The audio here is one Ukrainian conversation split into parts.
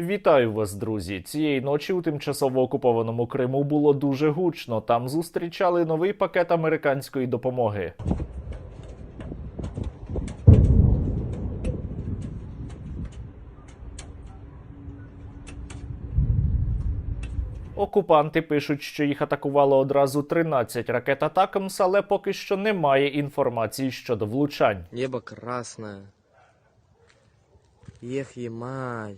Вітаю вас, друзі! Цієї ночі у тимчасово окупованому Криму було дуже гучно. Там зустрічали новий пакет американської допомоги. Окупанти пишуть, що їх атакувало одразу 13 ракет Атакамс, але поки що немає інформації щодо влучань. Небо красное. Ех, емаль.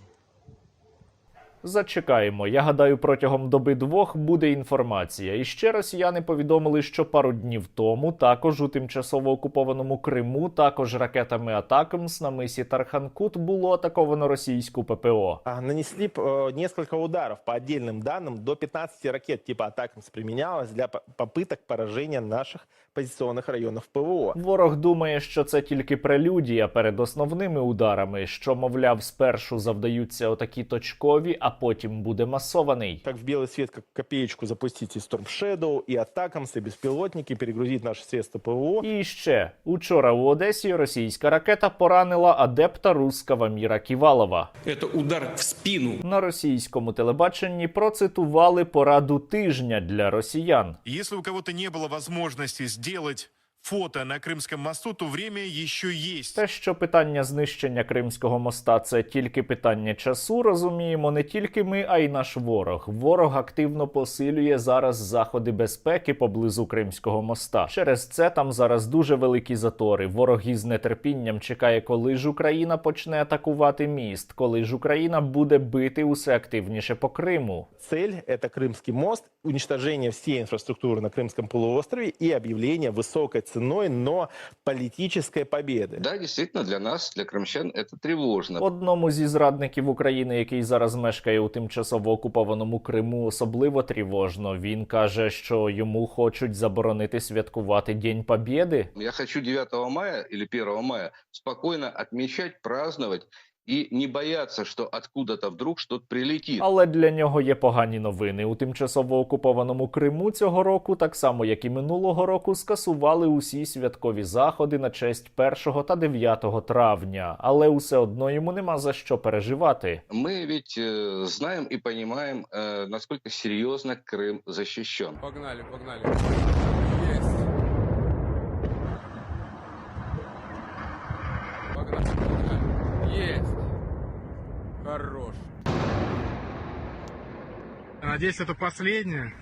Зачекаємо. Я гадаю, протягом доби двох буде інформація. І ще росіяни повідомили, що пару днів тому також у тимчасово окупованому Криму, також ракетами Атакамс на мисі Тарханкут було атаковано російську ППО. А, Нанесли э, несколько ударов по отдельным данным. До 15 ракет типа «Атакамс» применялось для по- попыток поражения наших позиционных районов ПВО. Ворог думає, що це тільки прелюдія перед основними ударами, що, мовляв, спершу завдаються отакі точкові, а потім буде масований. Как в белый свет, как копеечку запустить и Storm Shadow, и «Атакамс», и беспилотники, перегрузить наши средства ПВО. І ще учора у Одесі російська ракета поранила адепта руского міра Ківалова. Это удар в спину. На російському телебаченні процитували пораду тижня для росіян. Если у кого-то не было возможности сделать фото на Крымском мосту, то время еще есть. Те, що питання знищення Кримського моста це тільки питання часу, розуміємо не тільки ми, а й наш ворог. Ворог активно посилює зараз заходи безпеки поблизу Кримського моста. Через це там зараз дуже великі затори. Ворог із нетерпінням чекає, коли ж Україна почне атакувати міст, коли ж Україна буде бити усе активніше по Криму. Цель – это Крымский мост, уничтожение всей инфраструктуры на Крымском полуострове и объявление высокой ценой, но политической победы. Да, действительно, для нас, для крымчан, это тревожно. Одному зі зрадників України, який зараз мешкає у тимчасово окупованому Криму, особливо тривожно. Він каже, що йому хочуть заборонити святкувати День Побєди. Я хочу 9 мая или 1 мая спокойно отмечать, праздновать и не бояться, что откуда-то вдруг что-то прилетит. Але для нього є погані новини. У тимчасово окупованому Криму цього року, так само як і минулого року, скасували усі святкові заходи на честь 1 та 9 травня. Але усе одно йому нема за що переживати. Мы ведь э, знаем и понимаем, э, насколько серьезно Крым защищен. Погнали, погнали. Есть. Хорош. Надеюсь, это последнее.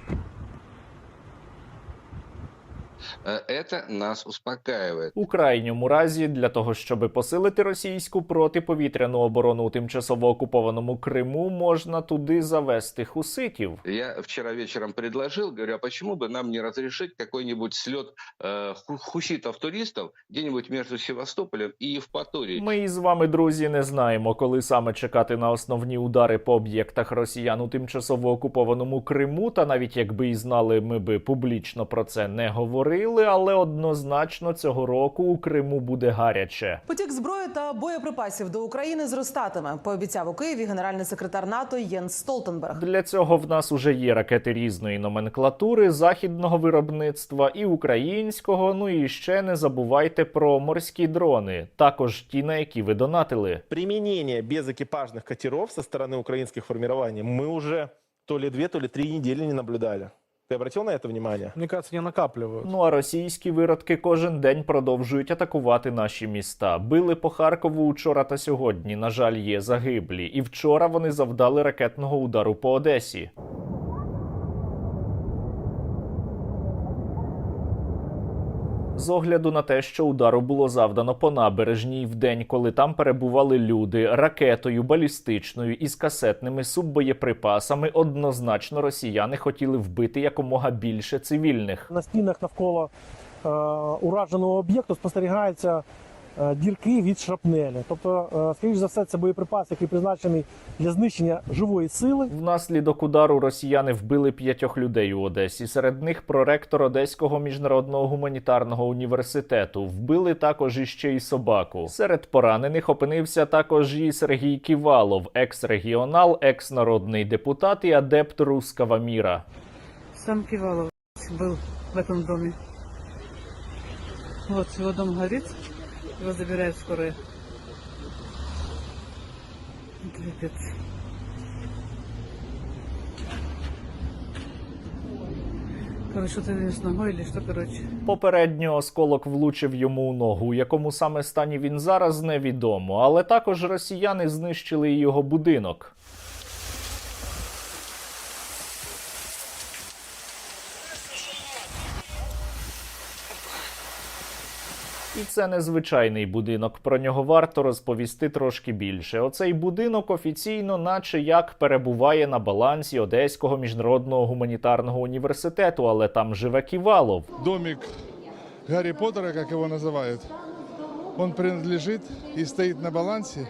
Э, Это нас успокаивает. У крайньому разі, для того, щоб посилити російську протиповітряну оборону у тимчасово окупованому Криму, можна туди завести хуситів. Я вчера вечером предложил, говорю, а почему бы нам не разрешить какой-нибудь слет э, ху- хуситов-туристов где-нибудь между Севастополем и Евпаторией? Ми із вами, друзі, не знаємо, коли саме чекати на основні удари по об'єктах росіян у тимчасово окупованому Криму. Та навіть якби і знали, ми би публічно про це не говорили. Але однозначно цього року у Криму буде гаряче. Потік зброї та боєприпасів до України зростатиме. Пообіцяв у Києві генеральний секретар НАТО Єнс Столтенберг. Для цього в нас уже є ракети різної номенклатури, західного виробництва і українського. Ну і ще не забувайте про морські дрони, також ті, на які ви донатили. Применение безэкипажных катеров со стороны украинских формирований мы уже то ли две, то ли три недели не наблюдали. Ты обратил на это внимание? Мне кажется, не накапливают. Ну а російські виродки кожен день продовжують атакувати наші міста. Били по Харкову учора та сьогодні. На жаль, є загиблі. І вчора вони завдали ракетного удару по Одесі. З огляду на те, що удару було завдано по набережній в день, коли там перебували люди, ракетою, балістичною і з касетними суббоєприпасами, однозначно росіяни хотіли вбити якомога більше цивільних. на стінах навколо е, ураженого об'єкту спостерігаються е, дірки від шрапнелі. Тобто, е, скоріш за все, це боєприпас, який призначений для знищення живої сили. Внаслідок удару росіяни вбили п'ятьох людей у Одесі. Серед них проректор Одеського міжнародного гуманітарного університету. Вбили також іще й собаку. Серед поранених опинився також і Сергій Ківалов, екс-регіонал, екс-народний депутат і адепт руского міра. Сам Кивалов был в этом доме. Вот его дом горит, Его забирают скорая. Это пипец. Короче, з ногою, чи що, коротше. Попередньо осколок влучив йому у ногу, у якому саме стані він зараз невідомо. Але також росіяни знищили його будинок. І це незвичайний будинок. Про нього варто розповісти трошки більше. Оцей будинок офіційно, наче як перебуває на балансі Одеського міжнародного гуманітарного університету, але там живе Ківалов. Домик Гаррі Поттера, як його називають, он принадлежить і стоїть на балансе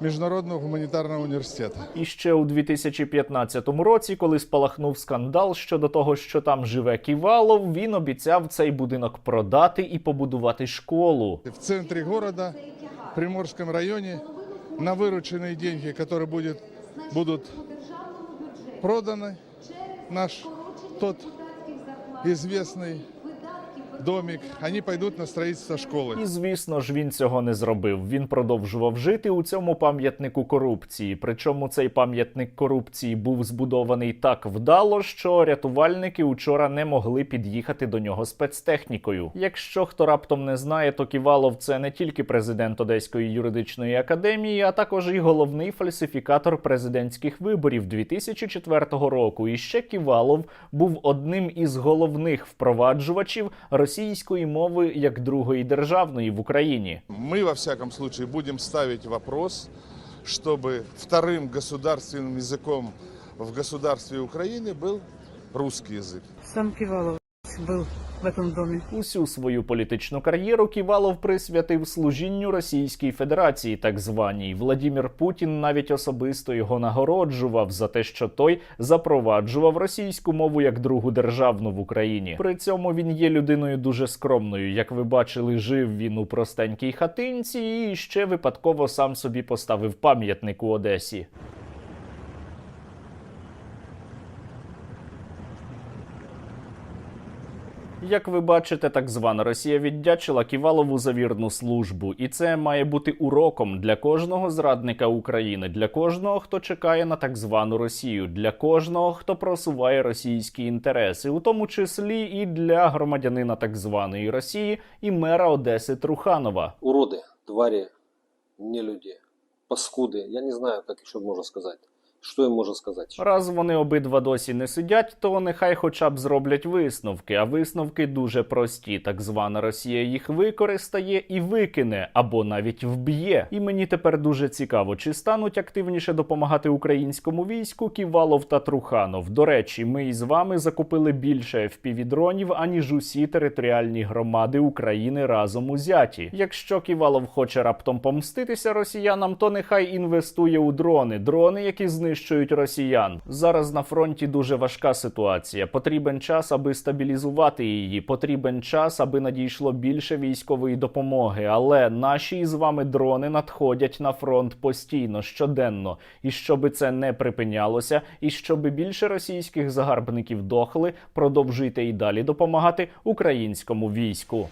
Международного гуманитарного университета. І ще у 2015 році, коли спалахнув скандал щодо того, що там живе Ківалов, він обіцяв цей будинок продати і побудувати школу. В центре города, в Приморском районе, на вырученные деньги, которые будет, будут проданы, наш тот известный домик, они пойдут на строительство школы. І звісно ж він цього не зробив. Він продовжував жити у цьому пам'ятнику корупції. Причому цей пам'ятник корупції був збудований так вдало, що рятувальники учора не могли під'їхати до нього спецтехнікою. Якщо хто раптом не знає, то Ківалов це не тільки президент Одеської юридичної академії, а також і головний фальсифікатор президентських виборів 2004 року. І ще Ківалов був одним із головних впроваджувачів російської мови як другої державної в Україні. Мы, во всяком случае, будем ставить вопрос, чтобы вторым государственным языком в государстве Украины был русский язык. Сам Был в этом доме. Усю свою політичну кар'єру Ківалов присвятив служінню Російській Федерації, так званій. Владімір Путін навіть особисто його нагороджував за те, що той запроваджував російську мову як другу державну в Україні. При цьому він є людиною дуже скромною. Як ви бачили, жив він у простенькій хатинці і ще випадково сам собі поставив пам'ятник у Одесі. Як ви бачите, так звана Росія віддячила Ківалову за вірну службу, і це має бути уроком для кожного зрадника України, для кожного, хто чекає на так звану Росію, для кожного, хто просуває російські інтереси, у тому числі і для громадянина так званої Росії і мера Одеси Труханова. уроды, твари, нелюди, паскуды. Я не знаю, как еще можно сказать. Что им можно сказать? Раз вони обидва досі не сидять, то нехай хоча б зроблять висновки. А висновки дуже прості. Так звана Росія їх використає і викине, або навіть вб'є. І мені тепер дуже цікаво, чи стануть активніше допомагати українському війську Ківалов та Труханов. До речі, ми із вами закупили більше FPV-дронів, аніж усі територіальні громади України разом узяті. Якщо Ківалов хоче раптом помститися росіянам, то нехай інвестує у дрони, дрони, які знищують росіян. Зараз на фронті дуже важка ситуація. Потрібен час, аби стабілізувати її. Потрібен час, аби надійшло більше військової допомоги. Але наші із вами дрони надходять на фронт постійно, щоденно. І щоби це не припинялося, і щоби більше російських загарбників дохли, продовжуйте і далі допомагати українському війську.